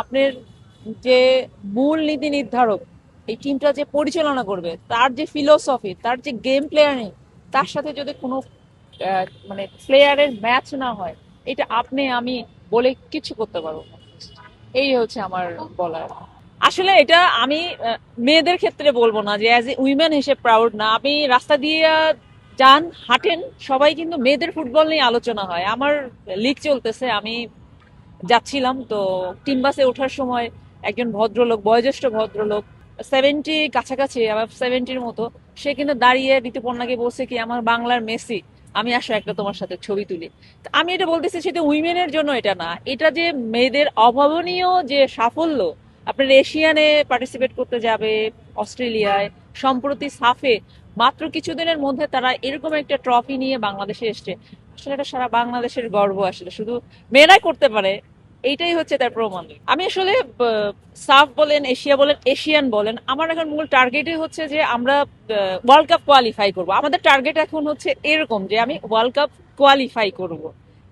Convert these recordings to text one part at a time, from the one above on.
আপনার যে মূল নীতি নির্ধারক, এই টিমটা যে পরিচালনা করবে, তার যে ফিলোসফি তার যে গেম প্লেয়ারিং তার সাথে যদি কোনো মানে প্লেয়ারের ম্যাচ না হয়, এটা আপনি, আমি বলে কিছু করতে পারব এই হচ্ছে আমার বলার। আসলে এটা আমি মেয়েদের ক্ষেত্রে বলব না যে অ্যাজ এ উইমেন হিসেবে প্রাউড না। আমি রাস্তা দিয়ে যান, হাঁটেন, সবাই কিন্তু মেয়েদের ফুটবল নিয়ে আলোচনা হয়। আমার লিগ চলতেছে, আমি যাচ্ছিলাম, তো টিম বাসে ওঠার সময় একজন ভদ্রলোক, বয়োজ্যেষ্ঠ ভদ্রলোক সেভেন্টি কাছাকাছি আমার সেভেন্টির মতো, সে কিন্তু দাঁড়িয়ে ঋতুপর্ণাকে বলছে কি, আমার বাংলার মেসি, আমি আসো একটা তোমার সাথে ছবি তুলি। আমি এটা বলতেছি সেটা উইমেনের জন্য এটা না, এটা যে মেয়েদের অভাবনীয় যে সাফল্য, আপনার এশিয়ানে পার্টিসিপেট করতে যাবে, অস্ট্রেলিয়ায়, সম্প্রতি সাফে, মাত্র কিছুদিনের মধ্যে তারা এরকম একটা ট্রফি নিয়ে বাংলাদেশে এসছে। আসলে এটা সারা বাংলাদেশের গর্ব, আসলে শুধু মেয়েরাই করতে পারে এইটাই হচ্ছে তার প্রমাণ। আমি আসলে সাফ বলেন, এশিয়া বলেন, এশিয়ান বলেন, আমার এখন মূল টার্গেটই হচ্ছে যে আমরা ওয়ার্ল্ড কাপ কোয়ালিফাই করব। আমাদের টার্গেট এখন হচ্ছে এরকম যে আমি ওয়ার্ল্ড কাপ কোয়ালিফাই করব।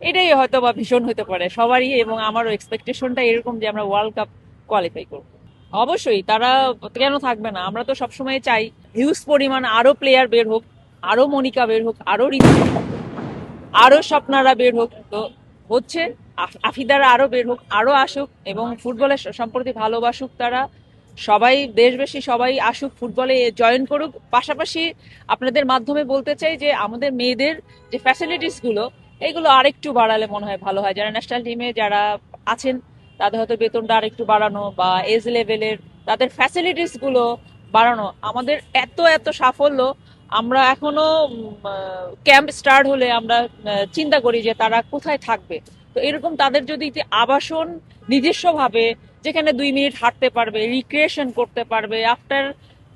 এটাই হয়তো বা ভীষণ হতে পারে, সবারই এবং আমারও এক্সপেকটেশনটা এরকম যে আমরা ওয়ার্ল্ড কাপ কোয়ালিফাই করব। অবশ্যই, তারা কেন থাকবে না? আমরা তো সবসময় চাই হিউজ পরিমাণ আরও প্লেয়ার বের হোক, আরও মনিকা বের হোক, আরও আরও স্বপ্নারা বের হোক। তো হচ্ছে আফিদারা আরও বের হোক, আরও আসুক এবং ফুটবলের স- সম্প্রতি ভালোবাসুক তারা। সবাই, দেশবাসী সবাই আসুক, ফুটবলে জয়েন করুক। পাশাপাশি আপনাদের মাধ্যমে বলতে চাই যে আমাদের মেয়েদের যে ফ্যাসিলিটিসগুলো, এগুলো আরেকটু বাড়ালে মনে হয় ভালো হয়। যারা ন্যাশনাল টিমে যারা আছেন, তাদের হয়তো বেতনটা আরেকটু বাড়ানো বা এজ লেভেলের তাদের ফ্যাসিলিটিসগুলো বাড়ানো। আমাদের এত এত সাফল্য আমরা এখনও ক্যাম্প স্টার্ট হলে আমরা চিন্তা করি যে তারা কোথায় থাকবে। তো এরকম তাদের যদি আবাসন নিজস্বভাবে, যেখানে দুই মিনিট হাঁটতে পারবে রিক্রিয়েশন করতে পারবে after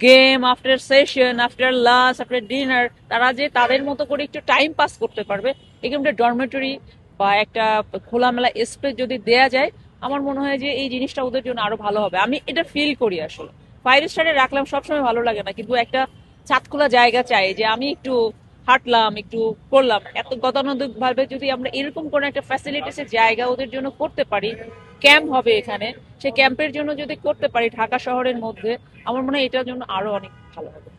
game after session after lunch after dinner তারা যে তাদের মতো করে একটু টাইম পাস করতে পারবে এরকম একটা ডরমেটরি বা একটা খোলামেলা স্পেস যদি দেয়া যায়, আমার মনে হয় যে এই জিনিসটা ওদের জন্য আরও ভালো হবে। আমি এটা ফিল করি আসলে। ফাইভ স্টারে রাখলাম, সবসময় ভালো লাগে না, কিন্তু একটা ছাদখোলা জায়গা চাই, যে আমি একটু হাঁটলাম, একটু করলাম। এত গতানুগতিক ভাবে যদি আমরা এরকম কোনো একটা ফ্যাসিলিটিস জায়গা ওদের জন্য করতে পারি ক্যাম্প হবে এখানে। সেই ক্যাম্পের জন্য যদি করতে পারি ঢাকা শহরের মধ্যে, আমার মনে হয় এটার জন্য আরও অনেক ভালো হবে।